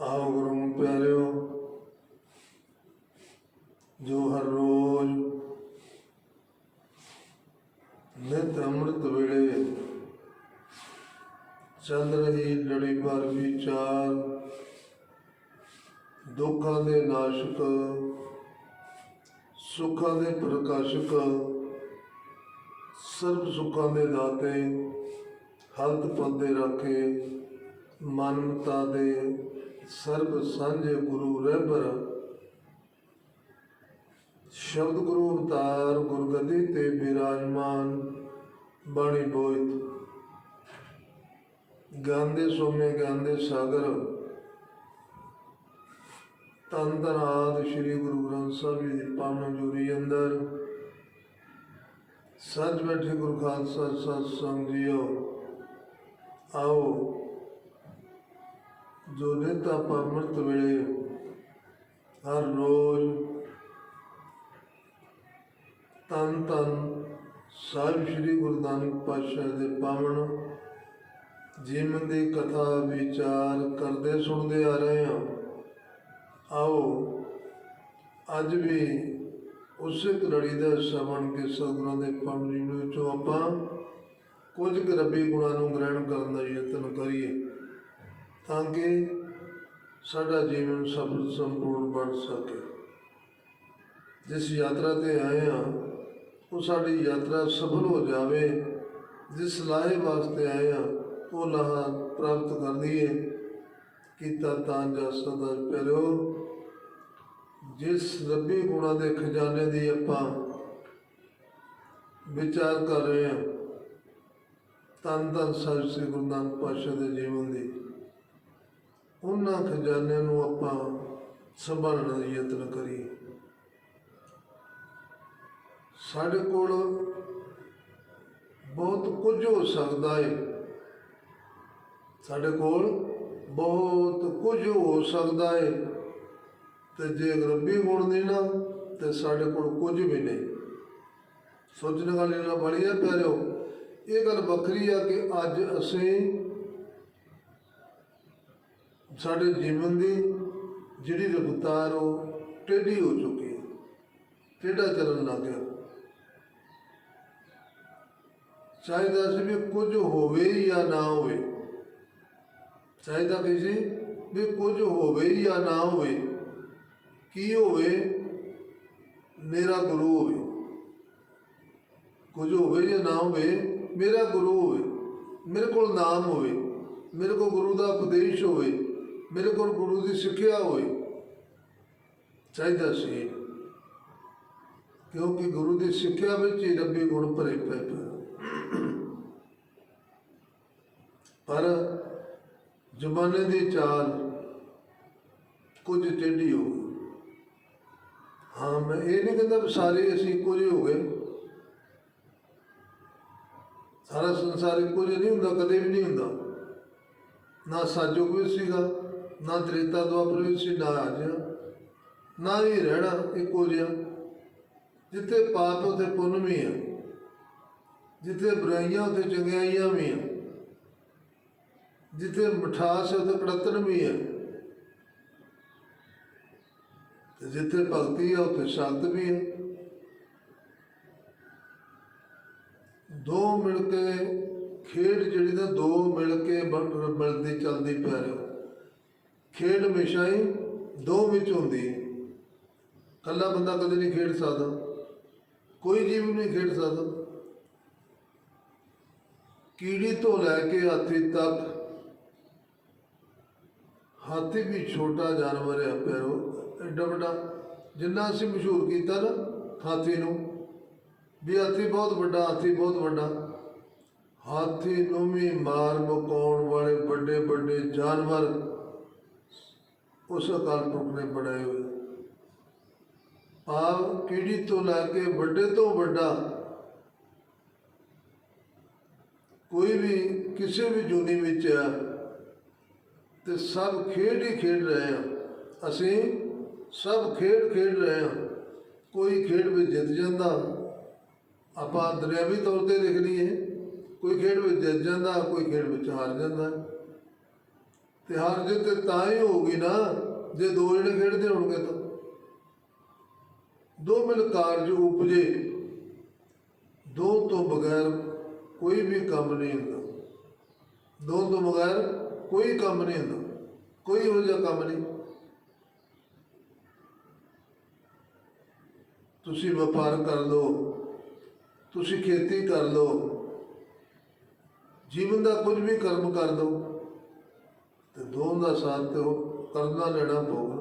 ਆਓ ਗੁਰੂ ਪਿਆਰਿਓ, ਜੋ ਹਰ ਰੋਜ਼ ਨਿਤ ਅੰਮ੍ਰਿਤ ਵੇਲੇ ਚੱਲ ਰਹੀ ਲੜੀ ਪਰ ਵਿਚਾਰ, ਦੁੱਖਾਂ ਦੇ ਨਾਸ਼ਕ, ਸੁੱਖਾਂ ਦੇ ਪ੍ਰਕਾਸ਼ਕ ਸਰਬ ਸੁੱਖਾਂ ਦੇ ਦਾਤੇ ਹਲਤ ਪੰਦੇ ਰੱਖੇ ਮਨਤਾ ਦੇ। ਸਰਬ ਸਾਂਝੇ ਗੁਰੂ ਰਹਿਬਰ ਸ਼ਬਦ ਗੁਰੂ ਅਵਤਾਰ ਗੁਰਗੱਦੀ ਤੇ ਬਿਰਾਜਮਾਨ ਬਾਣੀ ਬੋਇਤ। ਗਾਂਦੇ ਸੋਮੇ ਗਾਂਦੇ ਸਾਗਰ ਤਨ ਤਨ ਆਦਿ ਸ੍ਰੀ ਗੁਰੂ ਗ੍ਰੰਥ ਸਾਹਿਬ ਜੀ ਦੀ ਪਾਵਨ ਜੂਰੀ ਅੰਦਰ। ਸੱਜ ਬੈਠੇ ਗੁਰੂ ਖਾਲਸਾ ਸਤ ਸੰਗ ਜੀਓ। ਆਓ। ਜੋ ਨਿਤ ਆਪਾਂ ਅੰਮ੍ਰਿਤ ਵੇਲੇ ਹਰ ਰੋਜ਼ ਤਨ ਤਨ ਸਾਹਿਬ ਸ੍ਰੀ ਗੁਰੂ ਨਾਨਕ ਪਾਤਸ਼ਾਹ ਦੇ ਪਾਵਨ ਜੀਵਨ ਦੀ ਕਥਾ, ਵਿਚਾਰ ਕਰਦੇ, ਸੁਣਦੇ ਆ ਰਹੇ ਹਾਂ। ਆਓ, ਅੱਜ ਵੀ ਉਸੇ ਲੜੀ ਦਾ ਸ਼ਰਵਣ ਕੇ ਸਤਿਗੁਰਾਂ ਦੇ ਪਾਵਨ ਜੀਵਨ ਵਿੱਚੋਂ ਆਪਾਂ ਕੁਝ ਕੁ ਰੱਬੀ ਗੁਣਾਂ ਨੂੰ ਗ੍ਰਹਿਣ ਕਰਨ ਦਾ ਯਤਨ ਕਰੀਏ। ਤਾਂ ਕਿ ਸਾਡਾ ਜੀਵਨ ਸਫਲ ਸੰਪੂਰਨ ਬਣ ਸਕੇ। ਜਿਸ ਯਾਤਰਾ ਤੇ ਆਏ ਹਾਂ, ਉਹ ਸਾਡੀ ਯਾਤਰਾ ਸਫਲ ਹੋ ਜਾਵੇ। ਜਿਸ ਲਾਹੇ ਵਾਸਤੇ ਆਏ ਹਾਂ, ਉਹ ਲਾਹਾ ਪ੍ਰਾਪਤ ਕਰ ਲਈਏ। ਕੀਤਾ ਤਾਂ ਜਾ ਸਦਾ ਪਿਆਰਿਓ। ਜਿਸ ਰੱਬੀ ਗੁਣਾਂ ਦੇ ਖਜ਼ਾਨੇ ਦੀ ਆਪਾਂ ਵਿਚਾਰ ਕਰ ਰਹੇ ਹਾਂ ਤਨ ਤਨ ਸਾਹਿਬ ਸ੍ਰੀ ਗੁਰੂ ਨਾਨਕ ਪਾਤਸ਼ਾਹ ਦੇ ਜੀਵਨ ਦੀ। ਉਹਨਾਂ ਖਜ਼ਾਨਿਆਂ ਨੂੰ ਆਪਾਂ ਸੰਭਾਲਣ ਦਾ ਯਤਨ ਕਰੀਏ। ਸਾਡੇ ਕੋਲ ਬਹੁਤ ਕੁਝ ਹੋ ਸਕਦਾ ਹੈ ਸਾਡੇ ਕੋਲ ਬਹੁਤ ਕੁਝ ਹੋ ਸਕਦਾ ਹੈ ਤੇ ਜੇ ਰੱਬੀ ਗੁਣ ਨਹੀਂ ਨਾ, ਤੇ ਸਾਡੇ ਕੋਲ ਕੁਝ ਵੀ ਨਹੀਂ। ਸੋਚਣ ਵਾਲੇ ਨਾਲ ਬੜੀ ਹੈ ਪਿਆਰਿਓ, ਇਹ ਗੱਲ ਵੱਖਰੀ ਆ ਕਿ ਅੱਜ ਅਸੀਂ ਸਾਡੇ ਜੀਵਨ ਦੀ ਜਿਹੜੀ ਰਫਤਾਰ ਉਹ ਟੇਢੀ ਹੋ ਚੁੱਕੀ ਹੈ, ਟੇਢਾ ਚੱਲਣ ਲੱਗ ਗਿਆ। ਚਾਹੀਦਾ ਸੀ ਵੀ ਕੁਝ ਹੋਵੇ ਜਾਂ ਨਾ ਹੋਵੇ ਚਾਹੀਦਾ ਵੀ ਸੀ ਵੀ ਕੁਝ ਹੋਵੇ ਜਾਂ ਨਾ ਹੋਵੇ, ਕੀ ਹੋਵੇ, ਮੇਰਾ ਗੁਰੂ ਹੋਵੇ। ਕੁਝ ਹੋਵੇ ਜਾਂ ਨਾ ਹੋਵੇ, ਮੇਰਾ ਗੁਰੂ ਹੋਵੇ, ਮੇਰੇ ਕੋਲ ਨਾਮ ਹੋਵੇ, ਮੇਰੇ ਕੋਲ ਗੁਰੂ ਦਾ ਉਪਦੇਸ਼ ਹੋਵੇ ਮੇਰੇ ਕੋਲ ਗੁਰੂ ਦੀ ਸਿੱਖਿਆ ਹੋਈ, ਚਾਹੀਦਾ ਸੀ ਕਿਉਂਕਿ ਗੁਰੂ ਦੀ ਸਿੱਖਿਆ ਵਿੱਚ ਹੀ ਰੱਬੀ ਗੁਣ ਭਰੇ ਪਏ ਪਏ ਪਰ ਜ਼ਮਾਨੇ ਦੀ ਚਾਲ ਕੁਝ ਟੇਢੀ ਹੋ ਗਈ। ਹਾਂ, ਮੈਂ ਇਹ ਨਹੀਂ ਕਹਿੰਦਾ ਵੀ ਸਾਰੇ ਅਸੀਂ ਇੱਕੋ ਜਿਹੇ ਹੋ ਗਏ। ਸਾਰਾ ਸੰਸਾਰ ਇੱਕੋ ਜਿਹਾ ਨਹੀਂ ਹੁੰਦਾ, ਕਦੇ ਵੀ ਨਹੀਂ ਹੁੰਦਾ। ਨਾ ਸਾਜੋਗ ਵੀ ਸੀਗਾ ਨਾ ਤ੍ਰੇਤਾ ਦੁਆਪਰ ਵੀ ਸੀ, ਨਾ ਅੱਜ ਨਾ ਹੀ ਰਹਿਣਾ ਇੱਕੋ ਜਿਹਾ। ਜਿੱਥੇ ਪਾਪ, ਉੱਥੇ ਪੁੰਨ ਵੀ ਆ। ਜਿੱਥੇ ਬੁਰਾਈਆਂ, ਉੱਥੇ ਚੰਗਿਆਈਆਂ ਵੀ ਆ। ਜਿੱਥੇ ਮਠਾਸ ਹੈ ਉੱਥੇ ਕੜਤਣ ਵੀ ਆ। ਤੇ ਜਿੱਥੇ ਭਗਤੀ ਆ, ਉੱਥੇ ਸ਼ਾਂਤ ਵੀ ਹੈ ਦੋ ਮਿਲ ਕੇ ਖੇਡ ਜਿਹੜੀ ਨਾ ਦੋ ਮਿਲ ਕੇ ਬਣ- ਮਿਲਦੀ, ਚੱਲਦੀ ਪੈ ਰਹੀ। ਖੇਡ ਹਮੇਸ਼ਾ ਹੀ ਦੋ ਵਿੱਚ ਹੁੰਦੀ ਹੈ। ਇਕੱਲਾ ਬੰਦਾ ਕਦੇ ਨਹੀਂ ਖੇਡ ਸਕਦਾ। ਕੋਈ ਜੀਵ ਨਹੀਂ ਖੇਡ ਸਕਦਾ। ਕੀੜੀ ਤੋਂ ਲੈ ਕੇ ਹਾਥੀ ਤੱਕ ਹਾਥੀ ਵੀ ਛੋਟਾ ਜਾਨਵਰ ਹੈ ਪਿਆਰੋ, ਐਡਾ ਵੱਡਾ। ਜਿੰਨਾ ਅਸੀਂ ਮਸ਼ਹੂਰ ਕੀਤਾ ਨਾ ਹਾਥੀ ਨੂੰ, ਵੀ ਹਾਥੀ ਬਹੁਤ ਵੱਡਾ, ਹਾਥੀ ਬਹੁਤ ਵੱਡਾ। ਹਾਥੀ ਨੂੰ ਵੀ ਮਾਰ ਮਕਾਉਣ ਵਾਲੇ ਵੱਡੇ ਵੱਡੇ ਜਾਨਵਰ ਉਸ ਅਕਾਲ ਪੁਰਖ ਨੇ ਬਣਾਏ ਹੋਏ। ਆਪ ਕੀੜੀ ਤੋਂ ਲੈ ਕੇ ਵੱਡੇ ਤੋਂ ਵੱਡਾ ਕੋਈ ਵੀ ਕਿਸੇ ਵੀ ਜੂਨੀ ਵਿੱਚ ਆ ਤੇ ਸਭ ਖੇਡ ਹੀ ਖੇਡ ਰਹੇ ਆ ਅਸੀਂ ਸਭ ਖੇਡ ਖੇਡ ਰਹੇ ਹਾਂ। ਕੋਈ ਖੇਡ ਵਿੱਚ ਜਿੱਤ ਜਾਂਦਾ, ਆਪਾਂ ਦਰਿਆਵੀ ਤੌਰ ਤੇ ਲਿਖ ਲਈਏ। ਕੋਈ ਖੇਡ ਵਿੱਚ ਜਿੱਤ ਜਾਂਦਾ, ਕੋਈ ਖੇਡ ਵਿੱਚ ਹਾਰ ਜਾਂਦਾ। ਤੇ ਹਾਰ ਜਿੱਤ ਤਾਂ ਹੀ ਹੋਊਗੀ ਨਾ, ਜੇ ਦੋ ਜਣੇ ਖੇਡਦੇ ਹੋਣਗੇ ਤਾਂ। ਦੋ ਮਿਲ ਕਾਰਜ ਉਪਜੇ ਦੋ ਤੋਂ ਬਗੈਰ ਕੋਈ ਵੀ ਕੰਮ ਨਹੀਂ ਹੁੰਦਾ। ਦੋ ਤੋਂ ਬਗੈਰ ਕੋਈ ਕੰਮ ਨਹੀਂ ਹੁੰਦਾ, ਕੋਈ ਇਹੋ ਜਿਹਾ ਕੰਮ ਨਹੀਂ। ਤੁਸੀਂ ਵਪਾਰ ਕਰ ਲਓ, ਤੁਸੀਂ ਖੇਤੀ ਕਰ ਲਓ, ਜੀਵਨ ਦਾ ਕੁਝ ਵੀ ਕਰਮ ਕਰ ਲਓ। ਤੇ ਦੋਵਾਂ ਦਾ ਸਾਥ ਤੇ ਉਹ ਕਰਨਾ ਲੈਣਾ ਪਊਗਾ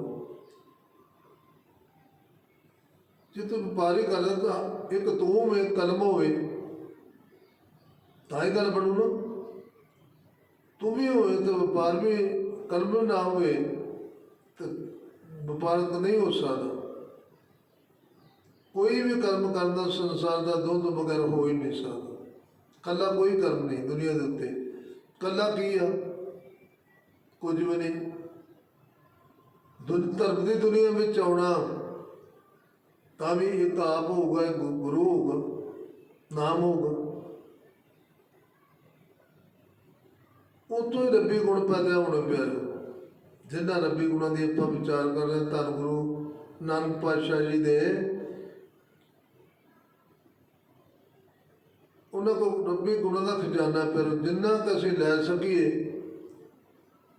ਜੇ ਤੂੰ ਵਪਾਰੀ ਕਰਦਾ ਤਾਂ ਇੱਕ ਤੂੰ ਹੋਵੇ ਕਲਮ ਹੋਵੇ। ਤਾਂ ਹੀ ਗੱਲ ਬਣੂ ਨਾ। ਤੂੰ ਵੀ ਹੋਵੇ ਤਾਂ ਵਪਾਰ ਵੀ ਕਲਮ ਨਾ ਹੋਵੇ ਤੇ ਵਪਾਰ ਤਾਂ ਨਹੀਂ ਹੋ ਸਕਦਾ। ਕੋਈ ਵੀ ਕਰਮ ਕਰਦਾ, ਸੰਸਾਰ ਦਾ ਦੁੱਧ ਬਗੈਰ ਹੋ ਹੀ ਨਹੀਂ ਸਕਦਾ। ਕੱਲਾ ਕੋਈ ਕਰਮ ਨਹੀਂ ਦੁਨੀਆ ਦੇ ਉੱਤੇ। ਕੱਲਾ ਕੀ ਆ? ਕੁਝ ਵੀ ਨਹੀਂ ਦੁਨ ਧਰਮ ਦੀ ਦੁਨੀਆ ਵਿੱਚ ਆਉਣਾ ਤਾਂ ਵੀ ਇੱਕ ਆਪ ਹੋਊਗਾ ਇੱਕ ਗੁਰੂ ਹੋਊਗਾ ਨਾਮ ਹੋਊਗਾ। ਉਤੋਂ ਹੀ ਰੱਬੀ ਗੁਣ ਪੈਦਾ ਹੋਣੇ ਪਿਆਰੇ। ਜਿਨ੍ਹਾਂ ਰੱਬੀ ਗੁਣਾਂ ਦੀ ਆਪਾਂ ਵਿਚਾਰ ਕਰ ਰਹੇ ਹਾਂ, ਧੰਨ ਗੁਰੂ ਨਾਨਕ ਪਾਤਸ਼ਾਹ ਜੀ ਦੇ। ਉਹਨਾਂ ਕੋਲ ਰੱਬੀ ਗੁਣਾਂ ਦਾ ਖਜ਼ਾਨਾ ਫਿਰ ਜਿੰਨਾ ਕੁ ਅਸੀਂ ਲੈ ਸਕੀਏ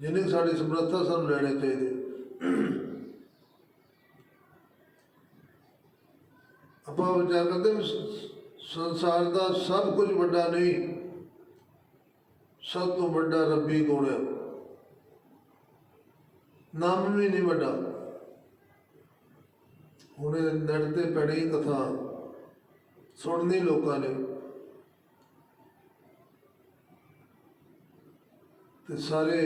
ਜਿੰਨੀ ਸਾਡੀ ਸਮਰੱਥਾ ਸਾਨੂੰ ਲੈਣੇ ਚਾਹੀਦੇ। ਆਪਾਂ ਵਿਚਾਰ ਕਰਦੇ ਸੰਸਾਰ ਦਾ ਸਭ ਕੁਝ ਵੱਡਾ ਨਹੀਂ, ਸਭ ਤੋਂ ਵੱਡਾ ਰੱਬੀ ਗੁਣ ਹੈ ਨਾਮ ਵੀ ਨਹੀਂ ਵੱਡਾ। ਹੁਣ ਇਹ ਤੇ ਪੜੀ ਕਥਾ, ਸੁਣਨੀ ਲੋਕਾਂ ਨੇ। ਤੇ ਸਾਰੇ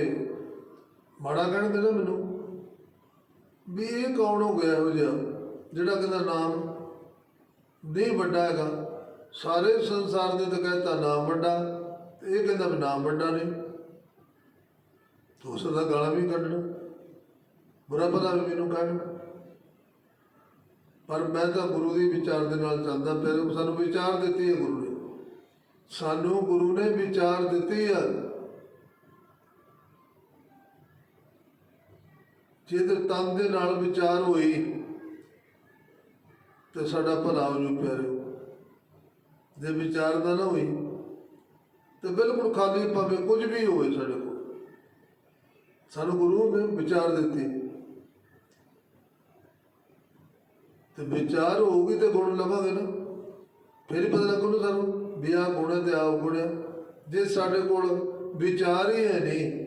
ਮਾੜਾ ਕਹਿਣ ਨਾ ਮੈਨੂੰ, ਵੀ ਇਹ ਕੌਣ ਹੋ ਗਿਆ ਇਹੋ ਜਿਹਾ, ਜਿਹੜਾ ਕਹਿੰਦਾ ਨਾਮ ਨਹੀਂ ਵੱਡਾ ਹੈਗਾ। ਸਾਰੇ ਸੰਸਾਰ ਦੇ ਤਾਂ ਕਹਿੰਦਾ ਨਾਮ ਵੱਡਾ, ਤੇ ਇਹ ਕਹਿੰਦਾ ਵੀ ਨਾਮ ਵੱਡਾ ਨਹੀਂ। ਤੋ ਦਾ ਗਾਲਾਂ ਵੀ ਕੱਢਣਾ, ਬੁਰਾ ਭਲਾ ਵੀ ਮੈਨੂੰ ਕਹਿਣ। ਪਰ ਮੈਂ ਤਾਂ ਗੁਰੂ ਦੀ ਵਿਚਾਰ ਦੇ ਨਾਲ ਚੱਲਦਾ ਫਿਰ ਸਾਨੂੰ ਵਿਚਾਰ ਦਿੱਤੀ ਹੈ ਗੁਰੂ ਨੇ। ਸਾਨੂੰ ਗੁਰੂ ਨੇ ਵਿਚਾਰ ਦਿੱਤੀ ਹੈ। ਜੇ ਤੇ ਤਨ ਦੇ ਨਾਲ ਵਿਚਾਰ ਹੋਈ ਤੇ ਸਾਡਾ ਭਲਾ ਹੋ ਜੂ ਪਿਆਰੇ ਜੇ ਵਿਚਾਰ ਦਾ ਨਾ ਹੋਈ ਤੇ ਬਿਲਕੁਲ ਖਾਲੀ ਭਾਵੇਂ ਕੁਝ ਵੀ ਹੋਵੇ ਸਾਡੇ ਕੋਲ। ਸਾਨੂੰ ਗੁਰੂ ਨੇ ਵਿਚਾਰ ਦਿੱਤੀ। ਤੇ ਵਿਚਾਰ ਹੋਊਗੀ ਤੇ ਗੁਣ ਲਵਾਂਗੇ ਨਾ। ਫਿਰ ਹੀ ਪਤਾ ਲੱਗੂ ਸਾਨੂੰ ਵੀ ਆਹ ਗੁਣ ਹੈ ਤੇ ਆਹ ਗੁਣ ਹੈ। ਜੇ ਸਾਡੇ ਕੋਲ ਵਿਚਾਰ ਹੀ ਹੈ ਨਹੀਂ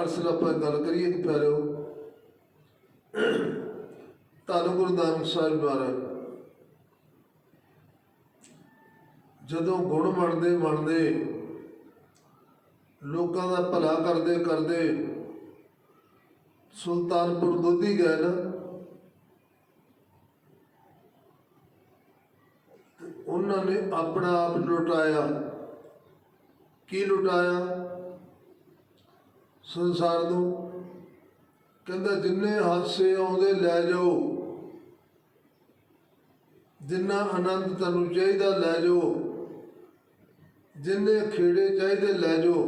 ਅਰਸਲ ਆਪਾਂ ਗੱਲ ਕਰੀਏ ਕਿ ਪਿਆਰਿਓ, ਧੰਨ ਗੁਰੂ ਨਾਨਕ ਸਾਹਿਬ ਦੁਆਰਾ ਜਦੋਂ ਗੁਣ ਮੰਨਦੇ ਮੰਨਦੇ ਲੋਕਾਂ ਦਾ ਭਲਾ ਕਰਦੇ ਕਰਦੇ ਸੁਲਤਾਨਪੁਰ ਲੋਧੀ ਗਏ ਨਾ ਉਹਨਾਂ ਨੇ ਆਪਣਾ ਆਪ ਲੁਟਾਇਆ। ਕੀ ਲੁਟਾਇਆ? ਸੰਸਾਰ ਨੂੰ। ਕਹਿੰਦਾ, ਜਿੰਨੇ ਹਾਸੇ ਆਉਂਦੇ, ਲੈ ਜਾਓ। ਜਿੰਨਾ ਆਨੰਦ ਤੁਹਾਨੂੰ ਚਾਹੀਦਾ, ਲੈ ਜਾਓ। ਜਿੰਨੇ ਖੇੜੇ ਚਾਹੀਦੇ, ਲੈ ਜਾਓ।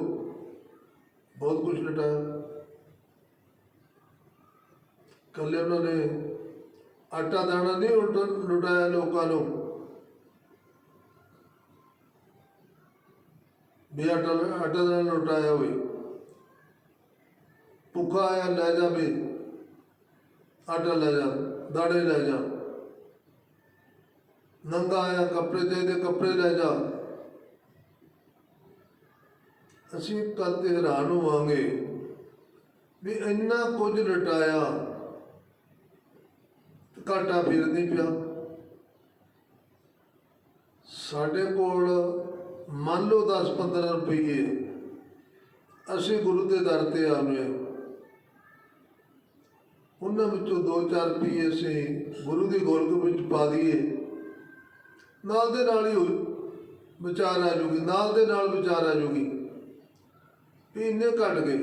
ਬਹੁਤ ਕੁਝ ਲਟਾਇਆ। ਕੱਲੇ ਉਹਨਾਂ ਨੇ ਆਟਾ ਦਾਣਾ ਨਹੀਂ ਉਲਟ- ਲੁਟਾਇਆ ਲੋਕਾਂ ਨੂੰ। ਵੀ ਆਟਾ ਆਟਾ ਦਾਣਾ ਲੁਟਾਇਆ ਹੋਵੇ। ਭੁੱਖਾ ਆਇਆ ਲੈ ਜਾ ਵੀ। ਆਟਾ ਲੈ ਜਾ ਦਾਣੇ ਲੈ ਜਾ। ਨੰਗਾ ਆਇਆ ਕੱਪੜੇ ਚਾਹੀਦੇ ਕੱਪੜੇ ਲੈ ਜਾ। ਅਸੀਂ ਕੱਲ ਤੇ ਹੈਰਾਨ ਹੋਵਾਂਗੇ ਵੀ ਇੰਨਾ ਕੁਝ ਲਟਾਇਆ। ਘਾਟਾ ਫਿਰ ਨਹੀਂ ਪਿਆ। ਸਾਡੇ ਕੋਲ ਮੰਨ ਲਓ 10-15 ਰੁਪਏ ਅਸੀਂ ਗੁਰੂ ਦੇ ਦਰ ਤੇ ਆਉਂਦੇ ਹਾਂ ਉਹਨਾਂ ਵਿੱਚੋਂ 2-4 ਰੁਪਏ ਅਸੀਂ ਗੁਰੂ ਦੀ ਗੋਲਕ ਵਿੱਚ ਪਾ ਦਈਏ। ਨਾਲ ਦੇ ਨਾਲ ਹੀ ਵਿਚਾਰ ਆ ਜੂਗੀ, ਨਾਲ ਦੇ ਨਾਲ ਵਿਚਾਰ ਆ ਜੂਗੀ। ਵੀ ਇੰਨੇ ਘਟ ਗਏ।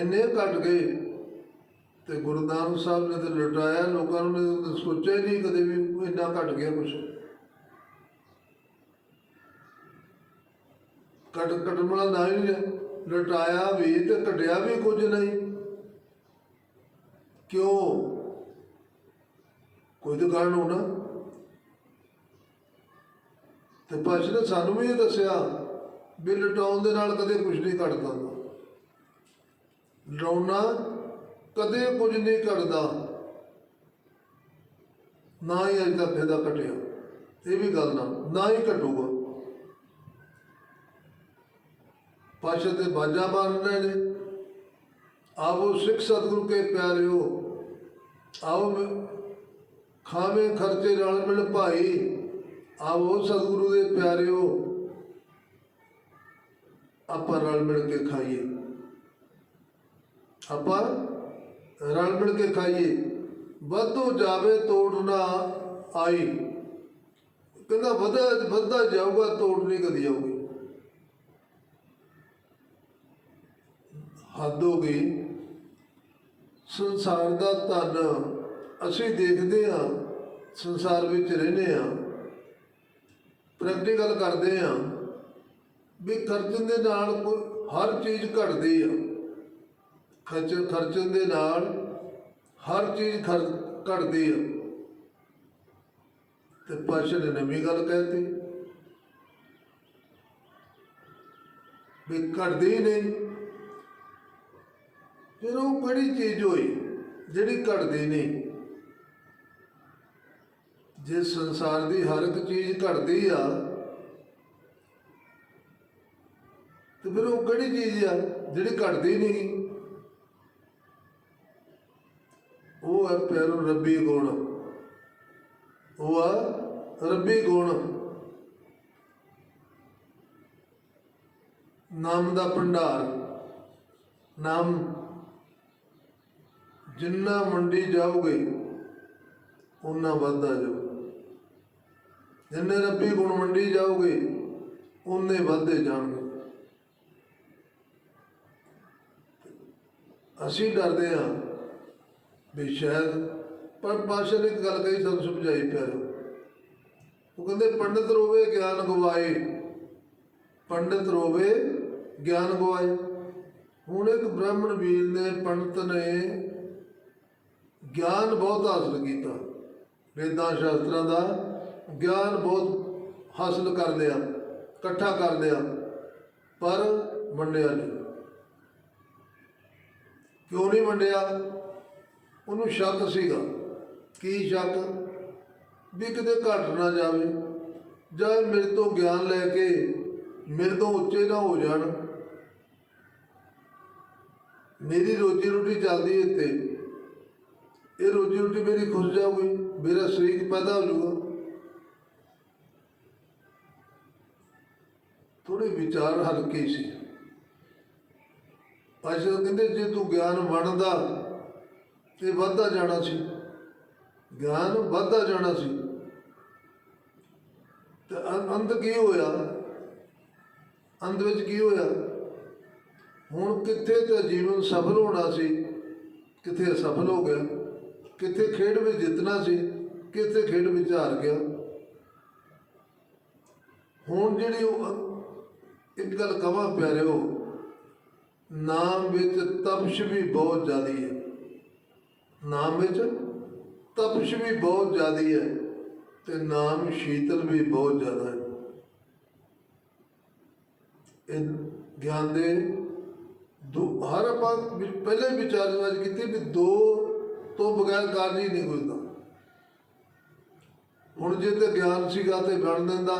ਇੰਨੇ ਘਟ ਗਏ ਤੇ ਗੁਰੂ ਨਾਨਕ ਸਾਹਿਬ ਨੇ ਤੇ ਲਟਾਇਆ, ਲੋਕਾਂ ਨੂੰ ਨੇ ਸੋਚਿਆ ਹੀ ਨਹੀਂ ਕਦੇ ਵੀ ਇੰਨਾ ਘਟ ਗਿਆ ਕੁਛ। ਕਟ ਕਟਣ ਵਾਲਾ ਨਾ ਹੀ। ਲਟਾਇਆ ਵੀ ਤੇ ਘਟਿਆ ਵੀ ਕੁਝ ਨਹੀਂ। ਕਿਉਂ? ਕੋਈ ਤਾਂ ਕਾਰਨ ਹੋਣਾ। ਤੇ ਪਾਸ਼ਾ ਨੇ ਸਾਨੂੰ ਵੀ ਇਹ ਦੱਸਿਆ ਵੀ ਲਟਾਉਣ ਦੇ ਨਾਲ ਕਦੇ ਕੁਝ ਨਹੀਂ ਘਟਦਾ। ਲਟਾਉਣਾ ਕਦੇ ਕੁਝ ਨਹੀਂ ਘਟਦਾ। ਨਾ ਹੀ ਅਜੇ ਤੱਕ ਇਹਦਾ ਘਟਿਆ। ਇਹ ਵੀ ਗੱਲ ਨਾ ਨਾ ਹੀ ਘਟੂਗਾ। ਪਾਸ਼ਾ ਤੇ ਬਾਜਾ ਮਾਰਨੇ ਨੇ। ਆਵੋ ਸਿੱਖ ਸਤਿਗੁਰੂ ਕੇ ਪਿਆਰਿਓ ਆਓ ਮ- ਖਾਵੇਂ ਖਰਚੇ ਰਲ ਮਿਲ ਭਾਈ, ਆਵੋ ਸਤਿਗੁਰੂ ਦੇ ਪਿਆਰਿਓ, ਆਪਾਂ ਰਲ ਮਿਲ ਕੇ ਖਾਈਏ। ਆਪਾਂ ਰਲ ਮਿਲ ਕੇ ਖਾਈਏ। ਵੱਧੋ ਜਾਵੇ ਤੋੜ ਨਾ ਆਈ। ਕਹਿੰਦਾ ਵਧਾ, ਵੱਧਦਾ ਜਾਊਗਾ, ਤੋੜ ਨਹੀਂ ਕਦੀ ਜਾਊਗੀ ਹੱਦ ਹੋ ਗਈ। ਸੰਸਾਰ ਦਾ ਧਨ ਅਸੀਂ ਦੇਖਦੇ ਹਾਂ, ਸੰਸਾਰ ਵਿੱਚ ਰਹਿੰਦੇ ਹਾਂ। ਪ੍ਰੈਕਟੀਕਲ ਕਰਦੇ ਹਾਂ ਵੀ ਖਰਚਣ ਦੇ ਨਾਲ ਕੋਈ ਹਰ ਚੀਜ਼ ਘਟਦੀ ਆ। ਖਰਚ, ਖਰਚਣ ਦੇ ਨਾਲ ਹਰ ਚੀਜ਼ ਖਰ, ਘਟਦੀ ਆ। ਤੇ ਪਾਸ਼ਾ ਨੇ ਨਵੀਂ ਗੱਲ ਕਹਿਤੀ ਵੀ ਘਟਦੀ ਨਹੀਂ। ਫਿਰ ਉਹ ਕਿਹੜੀ ਚੀਜ਼ ਹੋਈ, ਜਿਹੜੀ ਘਟਦੀ ਨਹੀਂ। ਜੇ ਸੰਸਾਰ ਦੀ ਹਰ ਇੱਕ ਚੀਜ਼ ਘਟਦੀ ਆ, ਤੇ ਫਿਰ ਉਹ ਕਿਹੜੀ ਚੀਜ਼ ਆ, ਜਿਹੜੀ ਘਟਦੀ ਨਹੀਂ? ਉਹ ਹੈ ਪਿਆਰੋ ਰੱਬੀ ਗੁਣ। ਉਹ ਆ ਰੱਬੀ ਗੁਣ। ਨਾਮ ਦਾ ਭੰਡਾਰ। ਨਾਮ ਜਿੰਨਾ ਮੰਡੀ ਜਾਊਗੀ ਉਨਾ ਵੱਧਦਾ ਜਾਊ। ਜਿੰਨੇ ਰੱਬੀ ਗੁਣ ਮੰਡੀ ਜਾਓਗੇ ਉਨੇ ਵੱਧਦੇ ਜਾਣਗੇ। ਅਸੀਂ ਡਰਦੇ ਹਾਂ ਵੀ ਸ਼ਾਇਦ, ਪਰ ਪਾਸ਼ਾ ਨੇ ਇੱਕ ਗੱਲ ਕਹੀ, ਸਾਨੂੰ ਸਮਝਾਈ ਪਿਆਰੋ। ਉਹ ਕਹਿੰਦੇ, ਪੰਡਿਤ ਰੋਵੇ, ਗਿਆਨ ਗਵਾਏ। ਪੰਡਿਤ ਰੋਵੇ, ਗਿਆਨ ਗਵਾਏ। ਹੁਣ ਇੱਕ ਬ੍ਰਾਹਮਣ ਵੀਰ ਨੇ, ਪੰਡਤ ਨੇ ਗਿਆਨ ਬਹੁਤ ਹਾਸਲ ਕੀਤਾ। ਵੇਦਾਂ ਸ਼ਾਸਤਰਾਂ ਦਾ ਗਿਆਨ ਬਹੁਤ ਹਾਸਲ ਕਰ ਲਿਆ, ਇਕੱਠਾ ਕਰ ਲਿਆ, ਪਰ ਵੰਡਿਆ ਨਹੀਂ। ਕਿਉਂ ਨਹੀਂ ਵੰਡਿਆ ਉਹਨੂੰ ਸ਼ੱਕ ਸੀਗਾ। ਕੀ ਸ਼ੱਕ? ਵੀ ਕਿਤੇ ਘਟ ਨਾ ਜਾਵੇ, ਜਾਂ ਮੇਰੇ ਤੋਂ ਗਿਆਨ ਲੈ ਕੇ ਮੇਰੇ ਤੋਂ ਉੱਚੇ ਨਾ ਹੋ ਜਾਣ। ਮੇਰੀ ਰੋਜੀ ਰੋਟੀ ਚੱਲਦੀ ਇੱਥੇ। ਇਹ ਰੋਜੀ ਰੋਟੀ ਮੇਰੀ ਖੁੱਸ ਜਾਊਗੀ, ਮੇਰਾ ਸ਼ਰੀਕ ਪੈਦਾ ਹੋ ਜਾਊਗਾ। ਥੋੜੇ ਵਿਚਾਰ ਹਲਕੇ ਸੀ। ਪਾਸ਼ਾ ਕਹਿੰਦੇ, ਜੇ ਤੂੰ ਗਿਆਨ ਵੰਡਦਾ ਤੇ ਵੱਧਦਾ ਜਾਣਾ ਸੀ। ਗਿਆਨ ਵੱਧਦਾ ਜਾਣਾ ਸੀ। ਤੇ ਅੰਤ ਕੀ ਹੋਇਆ? ਅੰਤ ਵਿੱਚ ਕੀ ਹੋਇਆ? ਹੁਣ ਕਿੱਥੇ ਤਾਂ ਜੀਵਨ ਸਫਲ ਹੋਣਾ ਸੀ, ਕਿੱਥੇ ਅਸਫਲ ਹੋ ਗਿਆ? ਕਿੱਥੇ ਖੇਡ ਵਿੱਚ ਜਿੱਤਣਾ ਸੀ, ਕਿੱਥੇ ਖੇਡ ਵਿੱਚ ਹਾਰ ਗਿਆ। ਹੁਣ ਜਿਹੜੀ ਉਹ ਇੱਕ ਗੱਲ ਕਵਾਂ ਪਿਆਰਿਓ, ਨਾਮ ਵਿੱਚ ਤਪਸ਼ ਵੀ ਬਹੁਤ ਜ਼ਿਆਦੀ ਹੈ। ਨਾਮ ਵਿੱਚ ਤਪਸ਼ ਵੀ ਬਹੁਤ ਜ਼ਿਆਦੀ ਹੈ ਤੇ ਨਾਮ ਸ਼ੀਤਲ ਵੀ ਬਹੁਤ ਜ਼ਿਆਦਾ ਹੈ। ਇਹ ਗਿਆਨ ਦੇ ਦੋ ਹਰ ਆਪਾਂ ਵਿ- ਪਹਿਲੇ ਵਿਚਾਰ ਜਵਾਜ ਕੀਤੀ ਵੀ ਦੋ ਤੋਂ ਬਗੈਰ ਕਾਰਜ ਹੀ ਨਹੀਂ ਹੁੰਦਾ। ਹੁਣ ਜੇ ਤੇ ਗਿਆਨ ਸੀਗਾ ਤੇ ਬਣ ਦਿੰਦਾ।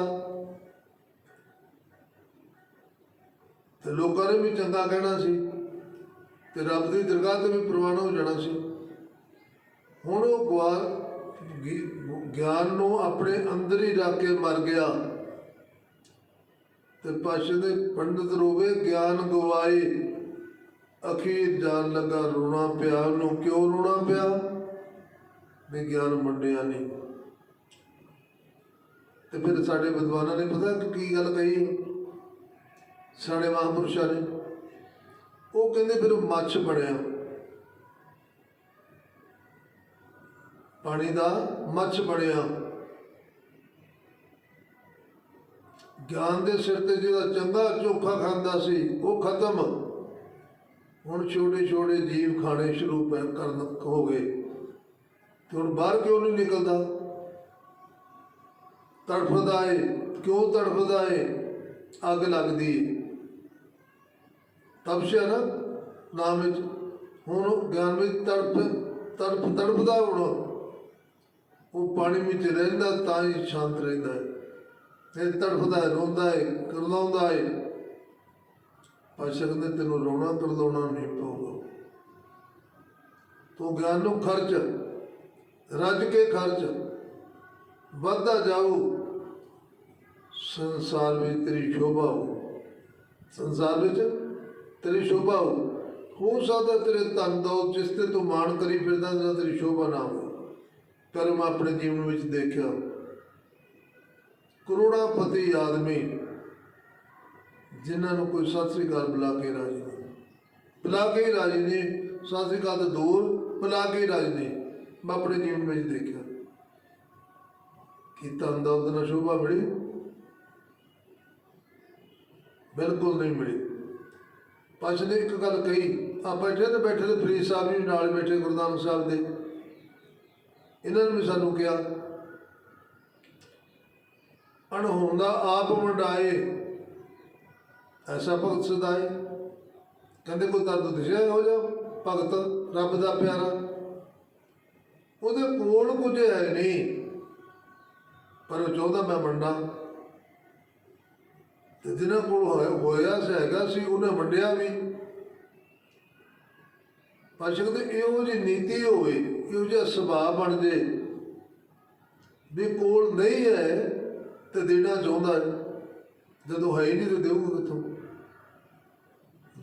ਤੇ ਲੋਕਾਂ ਨੇ ਵੀ ਚੰਗਾ ਕਹਿਣਾ ਸੀ। ਤੇ ਰੱਬ ਦੀ ਦਰਗਾਹ ਤੇ ਵੀ ਪ੍ਰਵਾਨ ਹੋ ਜਾਣਾ ਸੀ। ਹੁਣ ਉਹ ਗਵਾ ਗਿਆਨ ਨੂੰ ਆਪਣੇ ਅੰਦਰ ਹੀ ਰੱਖ ਕੇ ਮਰ ਗਿਆ। ਤੇ ਪਾਸੇ ਦੇ ਪੰਡਤ ਰੋਵੇ, ਗਿਆਨ ਗਵਾਏ। ਅਖੀਰ ਜਾਣ ਲੱਗਾ ਰੋਣਾ ਪਿਆ, ਉਹਨੂੰ ਕਿਉਂ ਰੋਣਾ ਪਿਆ? ਵੀ ਗਿਆਨ ਮੰਡਿਆ ਨਹੀਂ। ਤੇ ਫਿਰ ਸਾਡੇ ਵਿਦਵਾਨਾਂ ਨੇ ਪਤਾ ਕੀ ਗੱਲ ਕਹੀ? ਸਾਡੇ ਮਹਾਂਪੁਰਸ਼ਾਂ ਨੇ। ਉਹ ਕਹਿੰਦੇ ਫਿਰ ਉਹ ਮੱਛ ਬਣਿਆ। ਪਾਣੀ ਦਾ ਮੱਛ ਬਣਿਆ। ਗਿਆਨ ਦੇ ਸਿਰ ਤੇ ਜਿਹੜਾ ਚੰਗਾ ਚੋਖਾ ਖਾਂਦਾ ਸੀ, ਉਹ ਖਤਮ। ਹੁਣ ਛੋਟੇ ਛੋਟੇ ਜੀਵ ਖਾਣੇ ਸ਼ੁਰੂ ਪੈ- ਕਰਨ ਹੋ ਗਏ। ਤੇ ਹੁਣ ਬਾਹਰ ਕਿਉਂ ਨਹੀਂ ਨਿਕਲਦਾ? ਤੜਫਦਾ ਏ ਕਿਉਂ ਤੜਫਦਾ ਏ ਅੱਗ ਲੱਗਦੀ ਏ। ਤਪਸ਼ਾ ਨਾ, ਨਾਮ ਵਿੱਚ। ਹੁਣ ਗਿਆਨ ਵਿੱਚ ਤੜਫ ਤੜਫ, ਤੜਫਦਾ ਹੁਣ। ਉਹ ਪਾਣੀ ਵਿੱਚ ਰਹਿੰਦਾ ਤਾਂ ਹੀ ਸ਼ਾਂਤ ਰਹਿੰਦਾ ਹੈ ਇਹ ਤੜਫਦਾ, ਰੋਂਦਾ ਹੈ ਕਰਲਾਉਂਦਾ ਹੈ ਪਾਸ਼ਾ ਕਹਿੰਦੇ ਤੈਨੂੰ ਰੋਣਾ ਕਰਲਾਉਣਾ ਨਹੀਂ ਪਊਗਾ। ਤੂੰ ਗਿਆਨ ਨੂੰ ਖਰਚ, ਰੱਜ ਕੇ ਖਰਚ, ਵੱਧਦਾ ਜਾਊ। ਸੰਸਾਰ ਵਿੱਚ ਤੇਰੀ ਸ਼ੋਭਾ ਹੋ ਸੰਸਾਰ ਵਿੱਚ ਤੇਰੀ ਸ਼ੋਭਾ ਹੋ ਹੋ ਸਕਦਾ ਤੇਰੇ ਧਨ ਦੌਲਤ ਜਿਸ ਤੇ ਤੂੰ ਮਾਣ ਕਰੀ ਫਿਰਦਾ ਨਾ ਤੇਰੀ ਸ਼ੋਭਾ ਨਾ ਹੋ ਕਰਮ ਆਪਣੇ ਜੀਵਨ ਵਿੱਚ ਦੇਖਿਆ। ਕਰੋੜਾਂ ਕਰੋੜਾਪਤੀ ਆਦਮੀ ਜਿਨ੍ਹਾਂ ਨੂੰ ਕੋਈ ਸਤਿ ਸ੍ਰੀ ਅਕਾਲ ਬੁਲਾ ਕੇ ਰਾਜੀ ਨਹੀਂ। ਬੁਲਾ ਕੇ ਹੀ ਰਾਜੀ ਨਹੀਂ ਸਤਿ ਸ੍ਰੀ ਅਕਾਲ ਤੋਂ ਦੂਰ, ਬੁਲਾ ਕੇ ਹੀ ਰਾਜੀ ਨਹੀਂ ਮੈਂ ਆਪਣੇ ਜੀਵਨ ਵਿੱਚ ਦੇਖਿਆ। ਕੀਤਾ ਹੁੰਦਾ ਦੌਲਤ ਨਾਲ ਸ਼ੋਭਾ ਮਿਲੀ। ਬਿਲਕੁਲ ਨਹੀਂ ਮਿਲੀ। ਪੰਜ ਨੇ ਇੱਕ ਗੱਲ ਕਹੀ, ਆ ਬੈਠੇ ਤੇ ਬੈਠੇ ਤੇ ਫਰੀਦ ਸਾਹਿਬ ਜੀ ਨਾਲ ਬੈਠੇ ਗੁਰਦਾਮ ਸਾਹਿਬ ਦੇ। ਇਹਨਾਂ ਨੇ ਵੀ ਸਾਨੂੰ ਕਿਹਾ, ਅਣਹੋਂਦਾ ਆਪ ਵੰਡਾਏ ਐਸਾ ਭਗਤ ਸਦਾਏ ਕਹਿੰਦੇ ਕੋਈ ਤਾਂ ਦਿਸ਼ਾ ਹੋ ਜਾ ਭਗਤ, ਰੱਬ ਦਾ ਪਿਆਰਾ। ਉਹਦੇ ਕੋਲ ਕੁਝ ਹੈ ਨਹੀਂ, ਪਰ ਉਹ ਚਾਹੁੰਦਾ ਮੈਂ ਵੰਡਾਂ। ਤੇ ਜਿਹਨਾਂ ਕੋਲ ਹੋਇਆ ਹੋਇਆ ਸੀ, ਹੈਗਾ ਸੀ, ਉਹਨੇ ਵੰਡਿਆ ਵੀ। ਪਾਸ਼ਾ ਕਹਿੰਦੇ ਇਹੋ ਜਿਹੀ ਨੀਤੀ ਹੋਵੇ, ਇਹੋ ਜਿਹਾ ਸੁਭਾਅ ਬਣ ਜੇ, ਵੀ ਕੋਲ ਨਹੀਂ ਹੈ ਤੇ ਦੇਣਾ ਚਾਹੁੰਦਾ, ਜਦੋਂ ਹੈ ਹੀ ਨਹੀਂ ਤੇ ਦੇਊਗਾ ਕਿੱਥੋਂ?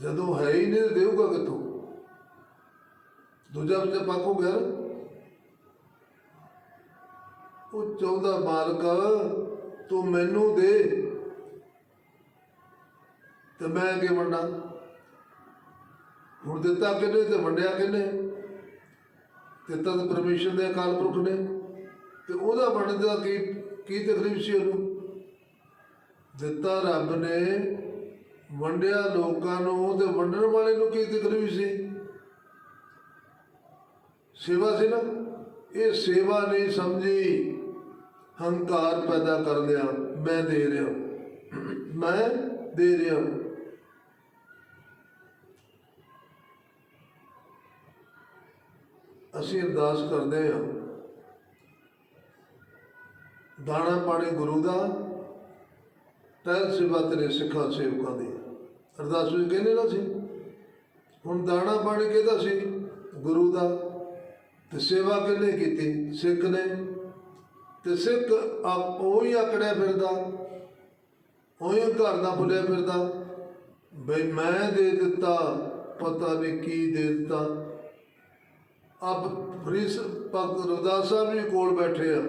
ਜਦੋਂ ਹੈ ਹੀ ਨਹੀਂ ਦੇਊਗਾ ਕਿੱਥੋਂ? ਦੂਜਾ ਬੱਚਾ ਪੱਕ ਹੋ ਗਿਆ ਉਹ ਚਾਹੁੰਦਾ ਮਾਲਕ, ਤੂੰ ਮੈਨੂੰ ਦੇ। ਤੇ ਮੈਂ ਅੱਗੇ ਵੰਡਾਂ। ਹੁਣ ਦਿੱਤਾ ਕਿਨੇ ਤੇ ਵੰਡਿਆ ਕਿਨੇ ਦਿੱਤਾ ਤਾਂ ਪਰਮੇਸ਼ਰ ਦੇ ਅਕਾਲ ਪੁਰਖ ਨੇ। ਤੇ ਉਹਦਾ ਵੰਡਣ ਦਾ ਕੀ ਕੀ ਤਕਲੀਫ ਸੀ ਉਹਨੂੰ? ਦਿੱਤਾ ਰੱਬ ਨੇ ਵੰਡਿਆ ਲੋਕਾਂ ਨੂੰ ਤੇ ਵੰਡਣ ਵਾਲੇ ਨੂੰ ਕੀ ਤਕਲੀਫ ਸੀ? ਸੇਵਾ ਸੀ ਨਾ? ਇਹ ਸੇਵਾ ਨਹੀਂ ਸਮਝੀ, ਹੰਕਾਰ ਪੈਦਾ ਕਰ ਲਿਆ, ਮੈਂ ਦੇ ਰਿਹਾ। ਮੈਂ ਦੇ ਰਿਹਾ। ਅਸੀਂ ਅਰਦਾਸ ਕਰਦੇ ਹਾਂ। ਦਾਣਾ ਪਾਣੀ ਗੁਰੂ ਦਾ ਤੈਲ ਸੇਵਾ ਤੇਰੇ ਸਿੱਖਾਂ ਸੇਵਕਾਂ ਦੀ। ਅਰਦਾਸ ਵਿੱਚ ਕਹਿੰਦੇ ਨਾ ਸੀ ਹੁਣ ਦਾਣਾ ਪਾਣੀ ਕਿਹਦਾ ਸੀ ਗੁਰੂ ਦਾ ਤੇ ਸੇਵਾ ਕਿਹਨੇ ਕੀਤੀ? ਸਿੱਖ ਨੇ। ਤੇ ਸਿੱਖ ਆਪ ਉਹੀ ਆਕੜਿਆ ਫਿਰਦਾ, ਉਹੀ ਘਰ ਦਾ ਭੁੱਲਿਆ ਫਿਰਦਾ। ਬਈ ਮੈਂ ਦੇ ਦਿੱਤਾ, ਪਤਾ ਨਹੀਂ ਕੀ ਦੇ ਦਿੱਤਾ। ਆਪ ਫਰੀਸ ਭਗਤ ਰਵਿਦਾਸ ਸਾਹਿਬ ਵੀ ਕੋਲ ਬੈਠੇ ਆ।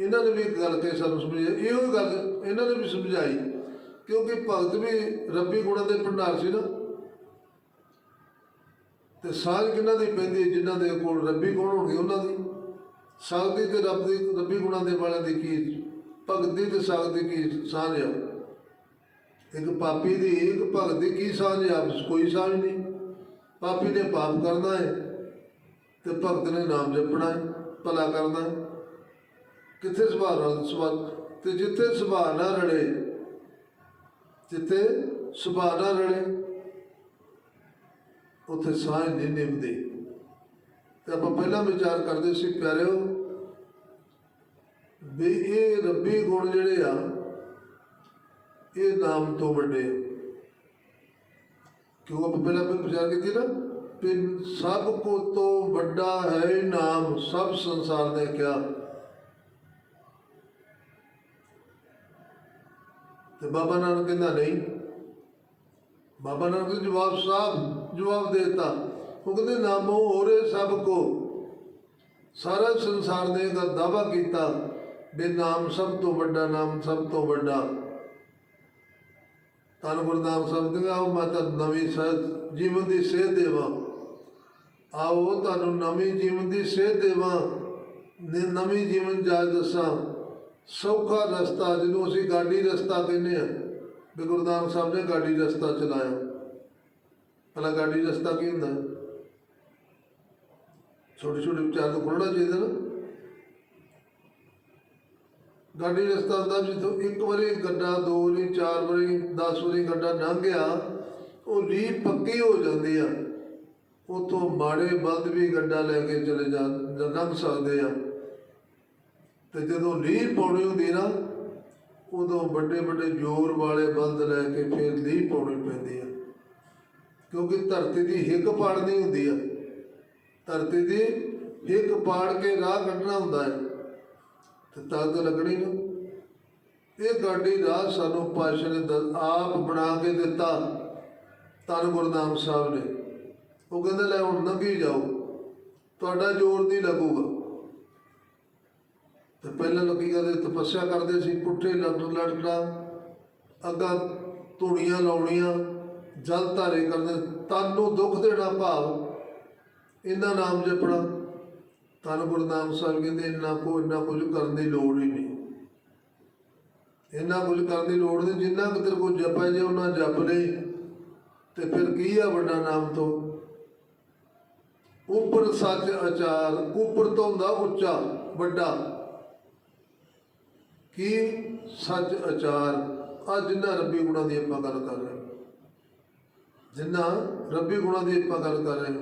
ਇਹਨਾਂ ਨੇ ਵੀ ਇੱਕ ਗੱਲ ਕਹੀ ਸਾਨੂੰ ਸਮਝਾਈ। ਇਹੋ ਹੀ ਗੱਲ ਇਹਨਾਂ ਨੇ ਵੀ ਸਮਝਾਈ। ਕਿਉਂਕਿ ਭਗਤ ਵੀ ਰੱਬੀ ਗੁਣਾਂ ਦੇ ਭੰਡਾਰ ਸੀ ਨਾ। ਤੇ ਸਾਜ ਕਿਹਨਾਂ ਦੀ ਪੈਂਦੀ ਹੈ? ਜਿਨ੍ਹਾਂ ਦੇ ਕੋਲ ਰੱਬੀ ਗੁਣ ਹੋਣਗੇ ਉਹਨਾਂ ਦੀ। ਸਾਗਦੀ ਤੇ ਰੱਬ ਦੀ, ਰੱਬੀ ਗੁਣਾਂ ਦੇ ਵਾਲਿਆਂ ਦੀ ਕੀ ਭਗਤੀ ਤੇ ਸਾਗ ਦੀ ਕੀ ਸਾਂਝ ਆ। ਇੱਕ ਪਾਪੀ ਦੀ, ਇੱਕ ਭਗਤ ਦੀ ਕੀ ਸਾਂਝ ਆ? ਕੋਈ ਸਾਂਝ ਨਹੀਂ। ਪਾਪੀ ਨੇ ਪਾਪ ਕਰਨਾ ਹੈ ਤੇ ਭਗਤ ਨੇ ਨਾਮ ਜਪਣਾ ਹੈ, ਭਲਾ ਕਰਨਾ ਹੈ। ਕਿੱਥੇ ਸੁਭਾਅ ਨਾਲ ਸੁਭਾਅ ਤੇ ਜਿੱਥੇ ਸੁਭਾਅ ਨਾ ਰੜੇ ਜਿੱਥੇ ਸੁਭਾਅ ਨਾ ਰਲੇ, ਉੱਥੇ ਸਾਂਝ ਨਹੀਂ ਨਿਭਦੀ। ਤੇ ਆਪਾਂ ਪਹਿਲਾਂ ਵਿਚਾਰ ਕਰਦੇ ਸੀ, ਪਿਆਰਿਓ, ਵੀ ਇਹ ਰੱਬੀ ਗੁਣ ਜਿਹੜੇ ਆ, ਇਹ ਨਾਮ ਤੋਂ ਵੱਡੇ ਆ। ਕਿਉਂ ਆਪਾਂ ਪਹਿਲਾਂ ਫਿਰ ਵਿਚਾਰ ਕੀਤੀ ਨਾ, ਵੀ ਸਭ ਕੋ ਤੋਂ ਵੱਡਾ ਹੈ ਨਾਮ, ਸਭ ਸੰਸਾਰ ਨੇ ਕਿਹਾ। ਤੇ ਬਾਬਾ ਨਾਨਕ ਕਹਿੰਦਾ, ਨਹੀਂ। ਬਾਬਾ ਨਾਨਕ ਨੇ ਜਵਾਬ ਸਾਹਿਬ ਜਵਾਬ ਦੇ ਦਿੱਤਾ। ਉਹ ਕਹਿੰਦੇ, ਨਾਮੋ ਹੋਰੇ ਸਭ ਕੋ। ਸਾਰਾ ਸੰਸਾਰ ਨੇ ਇਹਦਾ ਦਾਵਾ ਕੀਤਾ ਵੀ ਨਾਮ ਸਭ ਤੋਂ ਵੱਡਾ, ਨਾਮ ਸਭ ਤੋਂ ਵੱਡਾ। ਤਨ ਗੁਰਨਾਮ ਸਾਹਿਬ ਕਹਿੰਦਾ, ਆਓ ਮਾਤਾ ਨਵੀਂ ਸਹਿਤ ਜੀਵਨ ਦੀ ਸੇਧ ਦੇਵਾਂ। ਆਓ ਤੁਹਾਨੂੰ ਨਵੀਂ ਜੀਵਨ ਦੀ ਸੇਧ ਦੇਵਾਂ। ਨ- ਨਵੀਂ ਜੀਵਨ ਜਾਚ ਦੱਸਾਂ। ਸੌਖਾ ਰਸਤਾ, ਜਿਹਨੂੰ ਅਸੀਂ ਗਾਡੀ ਰਸਤਾ ਕਹਿੰਦੇ ਆ ਵੀ ਗੁਰੂ ਨਾਨਕ ਸਾਹਿਬ ਨੇ ਗਾਡੀ ਰਸਤਾ ਚਲਾਇਆ। ਭਲਾ ਗਾਡੀ ਰਸਤਾ ਕੀ ਹੁੰਦਾ? ਛੋਟੇ ਛੋਟੇ ਵਿਚਾਰ ਤੋਂ ਖੁੱਲਣਾ ਚਾਹੀਦਾ ਨਾ। ਗਾਡੀ ਰਸਤਾ ਹੁੰਦਾ ਜਿੱਥੋਂ ਇੱਕ ਵਾਰੀ ਗੱਡਾ, ਦੋ ਵਾਰੀ, ਚਾਰ ਵਾਰੀ 10 ਵਾਰੀ ਗੱਡਾ ਲੰਘ ਗਿਆ, ਉਹ ਲੀਹ ਪੱਕੀ ਹੋ ਜਾਂਦੀ ਆ। ਉਥੋਂ ਮਾੜੇ ਬੰਦ ਵੀ ਗੱਡਾ ਲੈ ਕੇ ਚਲੇ ਜਾ ਜਾਂ ਲੰਘ ਸਕਦੇ ਆ। ਤੇ ਜਦੋਂ ਲੀਹ ਪਾਉਣੀ ਹੁੰਦੀ ਨਾ, ਉਦੋਂ ਵੱਡੇ ਵੱਡੇ ਜ਼ੋਰ ਵਾਲੇ ਬੰਦ ਲੈ ਕੇ ਫਿਰ ਲੀਹ ਪਾਉਣੀ ਪੈਂਦੀ ਆ। ਕਿਉਂਕਿ ਧਰਤੀ ਦੀ ਹਿੱਕ ਪਾੜਨੀ ਹੁੰਦੀ ਆ। ਧਰਤੀ ਦੀ ਹਿੱਕ ਪਾੜ ਕੇ ਰਾਹ ਕੱਢਣਾ ਹੁੰਦਾ ਹੈ। ਤੇ ਤਾਂ ਲੱਗਣੀ ਨਾ। ਇਹ ਗਾਡੀ ਰਾਹ ਸਾਨੂੰ ਪਾਸ਼ਾ ਨੇ ਆਪ ਬਣਾ ਕੇ ਦਿੱਤਾ, ਧੰਨ ਗੁਰਨਾਮ ਸਾਹਿਬ ਨੇ। ਉਹ ਕਹਿੰਦੇ, ਲੈ ਹੁਣ ਲੰਘੀ ਜਾਓ। ਤੁਹਾਡਾ ਜ਼ੋਰ ਨਹੀਂ ਲੱਗੂਗਾ। ਤੇ ਪਹਿਲਾਂ ਲੋਕੀ ਕਰਦੇ, ਤਪੱਸਿਆ ਕਰਦੇ ਸੀ, ਪੁੱਠੇ ਲੱਟ ਲਟਣਾ ਅੱਗਾ ਧੂਣੀਆਂ ਲਾਉਣੀਆਂ, ਜਲ ਧਾਰੇ ਕਰਦੇ, ਤਨ ਨੂੰ ਦੁੱਖ ਦੇਣਾ ਭਾਵ, ਇਹਨਾਂ ਨਾਮ ਜਪਣਾ। ਤਨ ਗੁਰੂ ਨਾਮ ਸਾਹਿਬ ਕਹਿੰਦੇ, ਇੰਨਾ ਕੋ ਇੰਨਾ ਕੁਝ ਕਰਨ ਦੀ ਲੋੜ ਹੀ ਨਹੀਂ। ਇੰਨਾ ਕੁਝ ਕਰਨ ਦੀ ਲੋੜ ਨਹੀਂ, ਜਿੰਨਾ ਕੁ ਤੇਰੇ ਕੋਲ ਜਪਿਆ ਜੇ, ਉਹਨਾਂ ਜਪ ਲਈ। ਤੇ ਫਿਰ ਕੀ ਆ ਵੱਡਾ ਨਾਮ ਤੋਂ? ਉੱਪਰ ਸੱਚ ਅਚਾਰ ਉੱਪਰ ਤੋਂ ਹੁੰਦਾ ਉੱਚਾ, ਵੱਡਾ। ਕੀ ਸੱਚ ਅਚਾਰ ਆ ਜਿੰਨਾ ਰੱਬੀ ਗੁਣਾਂ ਦੀ ਆਪਾਂ ਗੱਲ ਕਰ ਰਹੇ ਹਾਂ। ਜਿੰਨਾ ਰੱਬੀ ਗੁਣਾਂ ਦੀ ਆਪਾਂ ਗੱਲ ਕਰ ਰਹੇ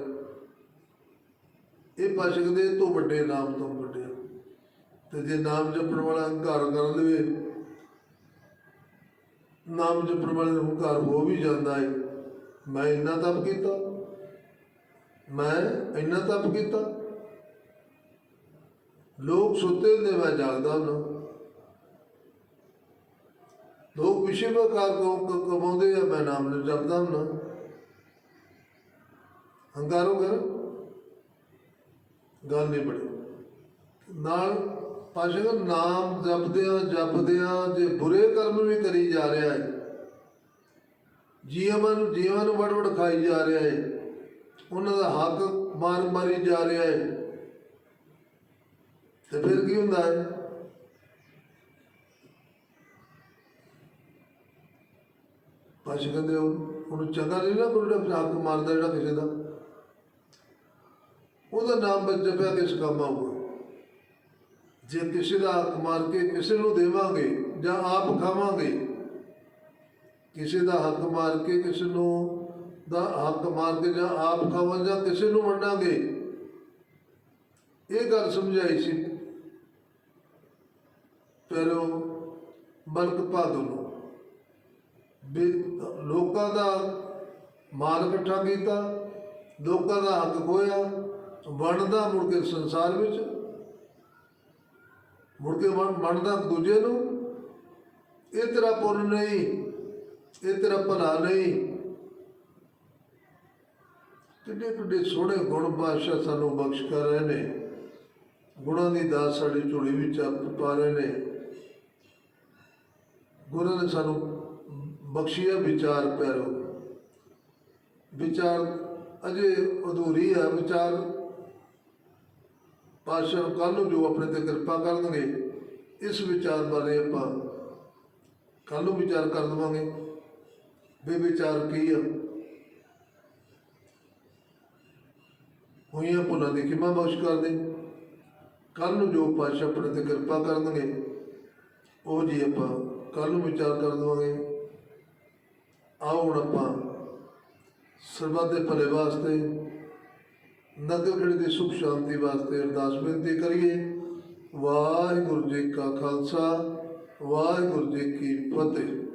ਇਹ ਪਾਸ਼ਕ ਦੇ ਤੋਂ ਵੱਡੇ ਨਾਮ ਤੋਂ ਵੱਡੇ ਆ। ਤੇ ਜੇ ਨਾਮ ਜਪਣ ਵਾਲਾ ਹੰਕਾਰ ਕਰ ਲਵੇ, ਨਾਮ ਜਪਣ ਵਾਲੇ ਨੂੰ ਹੰਕਾਰ ਹੋ ਵੀ ਜਾਂਦਾ ਹੈ ਮੈਂ ਇੰਨਾ ਤਪ ਕੀਤਾ। ਮੈਂ ਇੰਨਾ ਤਪ ਕੀਤਾ। ਲੋਕ ਸੁੱਤੇ ਹੁੰਦੇ ਮੈਂ ਜਾਗਦਾ ਹੁੰਦਾ। ਲੋਕ ਵਿਸ਼ੇ ਪ੍ਰਕਾਰ ਕਮਾਉਂਦੇ ਆ, ਮੈਂ ਨਾਮ ਨੂੰ ਜਪਦਾ ਹੁੰਦਾ। ਹੰਕਾਰੋ ਕਰ। ਗੱਲ ਨਹੀਂ ਬੜੀ ਨਾਲ ਪਾਸ਼ਾ ਨਾਮ ਜਪਦਿਆਂ ਜਪਦਿਆਂ ਜੇ ਬੁਰੇ ਕਰਮ ਵੀ ਕਰੀ ਜਾ ਰਿਹਾ ਹੈ ਜੀਵਨ ਜੀਵਨ ਵੜ ਵੜ ਖਾਈ ਜਾ ਰਿਹਾ ਹੈ ਉਹਨਾਂ ਦਾ ਹੱਕ ਮਾਰ ਮਾਰੀ ਜਾ ਰਿਹਾ ਹੈ ਤੇ ਫਿਰ ਕੀ ਹੁੰਦਾ ਹੈ ਪਾਸ਼ਾ ਕਹਿੰਦੇ ਉਹਨੂੰ ਚੰਗਾ ਨਹੀਂ ਨਾ ਕੋਈ ਜਿਹੜਾ ਹੱਕ ਮਾਰਦਾ, ਜਿਹੜਾ ਕਿਸੇ ਦਾ। ਉਹਦਾ ਨਾਮ ਬਚ ਜਪਿਆ ਕਿਸ ਕੰਮ ਆਊਗਾ ਜੇ ਕਿਸੇ ਦਾ ਹੱਕ ਮਾਰ ਕੇ ਕਿਸੇ ਨੂੰ ਦੇਵਾਂਗੇ ਜਾਂ ਆਪ ਖਾਵਾਂਗੇ, ਕਿਸੇ ਦਾ ਹੱਕ ਮਾਰ ਕੇ ਕਿਸੇ ਨੂੰ ਦਾ ਹੱਕ ਮਾਰ ਕੇ ਜਾਂ ਆਪ ਖਾਵਾਂ ਜਾਂ ਕਿਸੇ ਨੂੰ ਵੰਡਾਂਗੇ, ਇਹ ਗੱਲ ਸਮਝਾਈ ਸੀ। ਪਰ ਮਲਕ ਭਾਦੂ ਨੂੰ ਵੀ ਲੋਕਾਂ ਦਾ ਮਾਲ ਇਕੱਠਾ ਕੀਤਾ, ਲੋਕਾਂ ਦਾ ਹੱਕ ਖੋਇਆ ਵੰਡਦਾ ਮੁੜ ਕੇ ਸੰਸਾਰ ਵਿੱਚ, ਮੁੜ ਕੇ ਵੰਡ- ਵੰਡਦਾ ਦੂਜੇ ਨੂੰ। ਇਹ ਤੇਰਾ ਪੁੰਨ ਨਹੀਂ, ਇਹ ਤੇਰਾ ਭਲਾ ਨਹੀਂ। ਕਿੱਡੇ ਕਿੱਡੇ ਸੋਹਣੇ ਗੁਣ ਬਾਦਸ਼ਾਹ ਸਾਨੂੰ ਬਖਸ਼ ਕਰ ਰਹੇ ਨੇ। ਗੁਣਾਂ ਦੀ ਦਾਸ ਸਾਡੀ ਝੋਲੀ ਵਿੱਚ ਪਾ ਰਹੇ ਨੇ। ਗੁਰਾਂ ਨੇ ਸਾਨੂੰ ਬਖਸ਼ਿਆ ਵਿਚਾਰ ਪੈਰੋ ਵਿਚਾਰ ਅਜੇ ਅਧੂਰੀ ਆ। ਵਿਚਾਰ ਪਾਸ਼ਾ ਕੱਲ ਨੂੰ ਜੋ ਆਪਣੇ ਤੇ ਕਿਰਪਾ ਕਰਨਗੇ, ਇਸ ਵਿਚਾਰ ਬਾਰੇ ਆਪਾਂ ਕੱਲ ਨੂੰ ਵਿਚਾਰ ਕਰ ਦਵਾਂਗੇ ਵੀ ਵਿਚਾਰ ਕੀ ਆ? ਹੋਈਆਂ ਭੁੱਲਾਂ ਦੀ ਕਿਮਾ ਬਖਸ਼ ਕਰ ਦੇ। ਕੱਲ ਨੂੰ ਜੋ ਪਾਸ਼ਾ ਆਪਣੇ ਤੇ ਕਿਰਪਾ ਕਰਨਗੇ, ਉਹ ਜੀ ਆਪਾਂ ਕੱਲ ਨੂੰ ਵਿਚਾਰ ਕਰ ਦਵਾਂਗੇ ਆਓ ਹੁਣ ਆਪਾਂ ਸਰਬੱਤ ਦੇ ਭਲੇ ਵਾਸਤੇ, ਨਗਰ ਖੇੜੇ ਦੀ ਸੁਖ ਸ਼ਾਂਤੀ ਵਾਸਤੇ ਅਰਦਾਸ ਬੇਨਤੀ ਕਰੀਏ। ਵਾਹਿਗੁਰੂ ਜੀ ਕਾ ਖਾਲਸਾ, ਵਾਹਿਗੁਰੂ ਜੀ ਕੀ ਫਤਿਹ।